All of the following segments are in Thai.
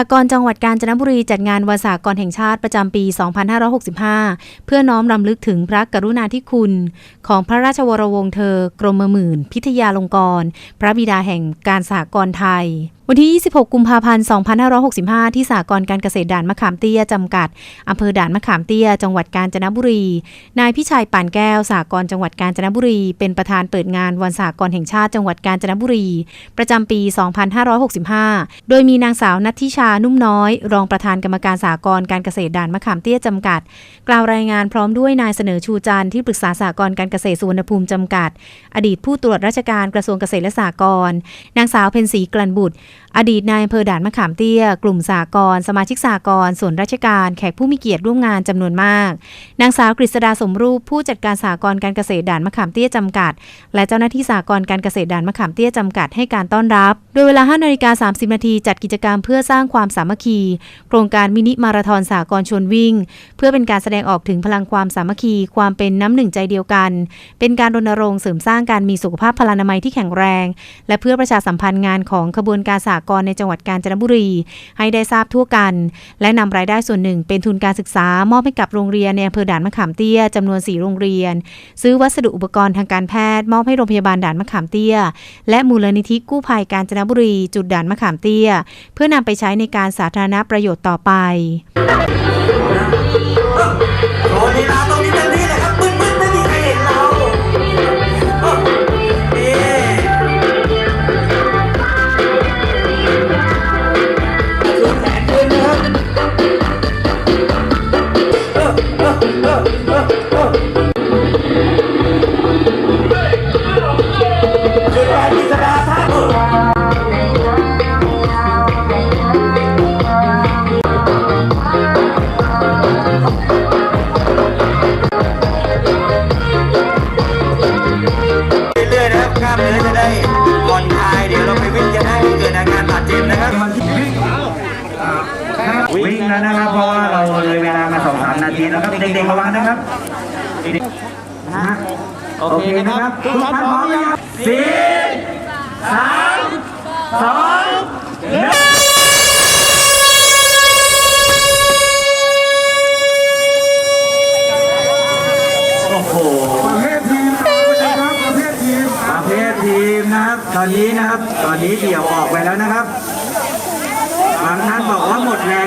ากรณ์จังหวัดกาญจนบุรีจัดงานวันสากรแห่งชาติประจำปี 2565 เพื่อน้อมรำลึกถึงพระกรุณาธิคุณ ของพระราชวรวงศ์เธอ กรมหมื่น พิทยาลงกรณ์พระบิดาแห่งการสากรไทย วันที่ 26 กุมภาพันธ์ 2565 ที่สากรการเกษตรด่านมะขามเตี้ยจำกัดอำเภอด่านมะขามเตี้ย จังหวัดกาญจนบุรี นายพิชัยป่านแก้วสากรจังหวัดกาญจนบุรี เป็นประธานเปิดงานวันสากรแห่งชาติจังหวัดกาญจนบุรี ประจำปี 2565 โดยมีนางสาวนัทธิชานุ่มน้อย รองประธานกรรมการสากรการเกษตรด่านมะขามเตี้ยจำกัด กล่าวรายงานพร้อมด้วยนายเสนอชูจันทร์ที่ปรึกษาสากรการเกษตรสุวรรณภูมิจำกัด อดีตผู้ตรวจราชการกระทรวงเกษตรและสหกรณ์นางสาวเพ็ญศรีกลันบุตรอดีตนายอำเภอด่านมะขามเตี้ย กลุ่มสากรสมาชิกสากรส่วนราชการแขกผู้มีเกียรติร่วมงานจำนวนมาก นางสาวกฤษดาสมรูปผู้จัดการสากรการเกษตรด่านมะขามเตี้ยจำกัด และเจ้าหน้าที่สากรการเกษตรด่านมะขามเตี้ยจำกัดให้การต้อนรับ โดยเวลา5นาฬิกา30นาทีจัดกิจกรรมเพื่อสร้างความสามัคคี โครงการมินิมาราธอนสากรชวนวิ่ง เพื่อเป็นการแสดงออกถึงพลังความสามัคคี ความเป็นน้ำหนึ่งใจเดียวกัน เป็นการรณรงค์เสริมสร้างการมีสุขภาพพลานามัยที่แข็งแรง และเพื่อประชาสัมพันธ์งานของขบวนการากรณ์ในจังหวัดกาญจนบุรี ให้ได้ทราบทั่วกัน และนำรายได้ส่วนหนึ่งเป็นทุนการศึกษามอบให้กับโรงเรียนในอำเภอด่านมะขามเตี้ยจำนวน 4 โรงเรียน ซื้อวัสดุอุปกรณ์ทางการแพทย์มอบให้โรงพยาบาลด่านมะขามเตี้ย และมูลนิธิกู้ภัยกาญจนบุรี จุดด่านมะขามเตี้ย เพื่อนำไปใช้ในการสาธารณประโยชน์ต่อไปโชว์ลีลาตรงนี้ แล้วนะครับเพราะว่าเราเลยเวลามาสองสามนาทีแล้วครับเด็กๆระวังนะครับนะฮะโอเคนะครับทุกท่านพร้อมยังครับสี่สามสองหนึ่งโอ้โหประเภททีมนะครับประเภททีมประเภททีมนะครับ ตอนนี้นะครับ ตอนนี้เดี่ยวออกไปแล้วนะครับบางท่านบอกว่าหมดแรง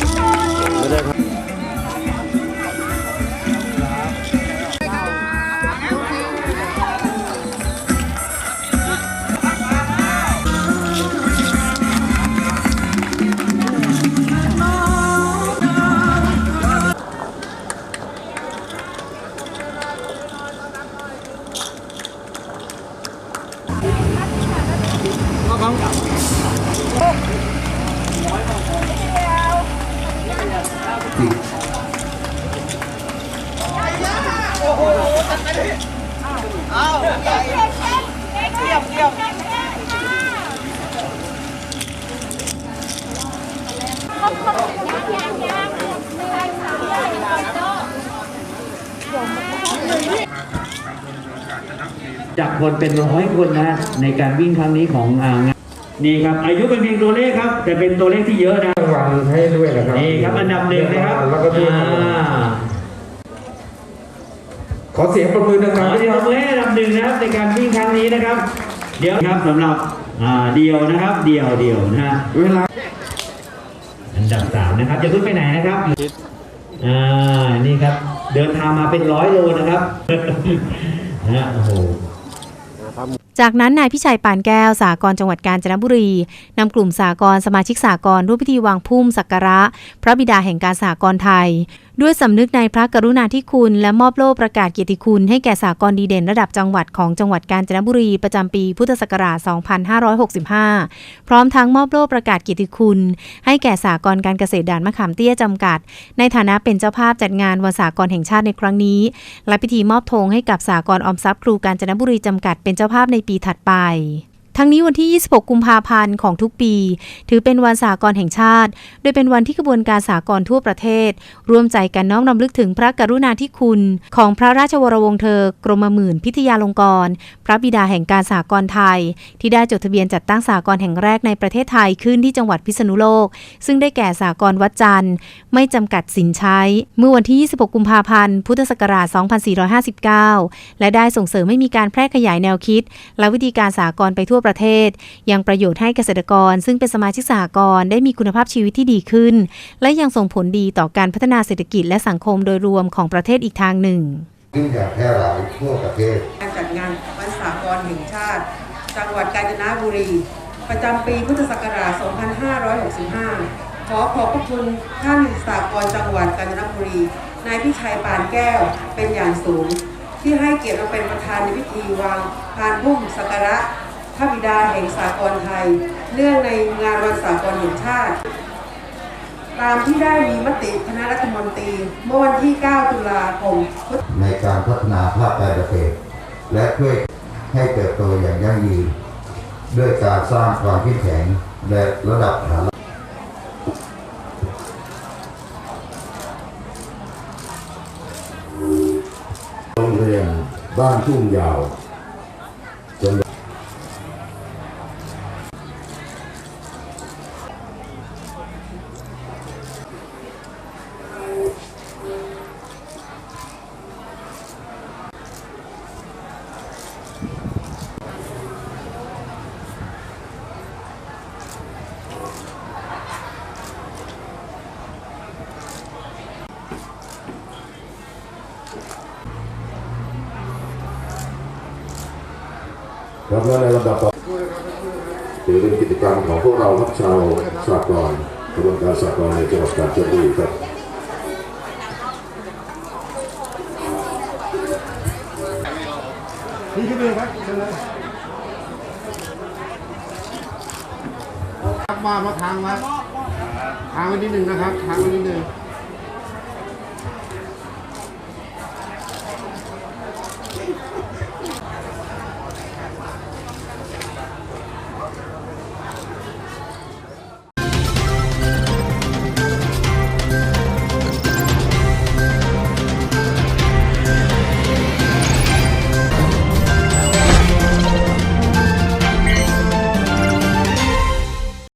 จากคนเป็นร้อยคนนะ ในการวิ่งครั้งนี้ของอ่างานนี่ครับ อายุเป็นเพียงตัวเลขครับ แต่เป็นตัวเลขที่เยอะนะรางวัลให้ด้วยนะครับนี่ครับอันดับหนึ่งนะครับแล้วก็ที่ขอเสียงประมือดัของๆเดียวเลขอันดับหนึ่งนะครับในการวิ่งครั้งนี้นะครับ เดี๋ยวครับสำหรับเดียวนะครับ เดียวเดียวนะฮะเวลาอันดับสามนะครับอย่าเพิ่งไปไหนนะครับอ่านี่ครับ เดินทางมาเป็นร้อยโลนะครับนะโอ้โหจากนั้นนายพิชัยปานแก้วสากรจังหวัดกาญจนบุรีนำกลุ่มสากรสมาชิกสากรร่วมพิธีวางพุ่มสักการะ พระบิดาแห่งการสากรไทย ด้วยสำนึกในพระกรุณาธิคุณ และมอบโล่ประกาศเกียรติคุณ ให้แก่สากรณ์ดีเด่นระดับจังหวัดของจังหวัดกาญจนบุรีประจำปีพุทธศักราช 2565 พร้อมทั้งมอบโล่ประกาศเกียรติคุณ ให้แก่สากรณ์การเกษตรด่านมะขามเตี้ยจำกัด ในฐานะเป็นเจ้าภาพจัดงานวันสากรณ์แห่งชาติในครั้งนี้ และพิธีมอบธงให้กับสากรณ์ออมทรัพย์ครูกาญจนบุรีจำกัดเป็นเจ้าภาพในปีถัดไป ทั้งนี้วันที่ 26 กุมภาพันธ์ของทุกปี ถือเป็นวันสากลแห่งชาติ โดยเป็นวันที่กระบวนการสากลทั่วประเทศ ร่วมใจกันน้อมรำลึกถึงพระกรุณาธิคุณ ของพระราชวรวงศ์เธอ กรมหมื่นพิทยาลงกรณ์พระบิดาแห่งการสากลไทย ที่ได้จดทะเบียนจัดตั้งสากลแห่งแรกในประเทศไทยขึ้นที่จังหวัดพิษณุโลก ซึ่งได้แก่สากลวัดจันทร์ ไม่จำกัดสินใช้ เมื่อวันที่ 26 กุมภาพันธ์ พุทธศักราช 2459 และได้ส่งเสริมให้มีการแพร่ขยายแนวคิด และวิธีการสากลไปทั่วประเทศ ยังประโยชน์ให้เกษตรกร ซึ่งเป็นสมาชิกสหกรณ์ได้มีคุณภาพชีวิตที่ดีขึ้น และยังส่งผลดีต่อการพัฒนาเศรษฐกิจและสังคมโดยรวมของประเทศอีกทางหนึ่งขึ้นอย่างแพร่หลายทั่วประเทศการจัดงานวันสากลแห่งชาติ จังหวัดกาญจนบุรี ประจำปีพุทธศักราช 2565 ขอขอบพระคุณท่านสากลจังหวัดกาญจนบุรี นายพิชัยปานแก้วเป็นอย่างสูง ที่ให้เกียรติมาเป็นประธานในพิธีวางพานพุ่มสักการะ พระบิดาแห่งสากลไทยเนื่องในงานวันสากลแห่งชาติ ตามที่ได้มีมติคณะรัฐมนตรีเมื่อวันที่ 9 ตุลาคม ในการพัฒนาภาคการเกษตร และช่วยให้เติบโตอย่างยั่งยืนด้วยการสร้างความเข้มแข็งและระดับฐานโรงเรียนบ้านทุ่งยาว ครับและในลำดับต่อถือเป็นกิจกรรมของพวกเราครับชาวสากลกระบวนการสากลในจังหวัดกาญจนบุรีครับนี่ก็เป็นครับเชิญเลยมามาทางไว้ทางไว้นิดหนึ่งนะครับ ทางไว้นิดหนึ่ง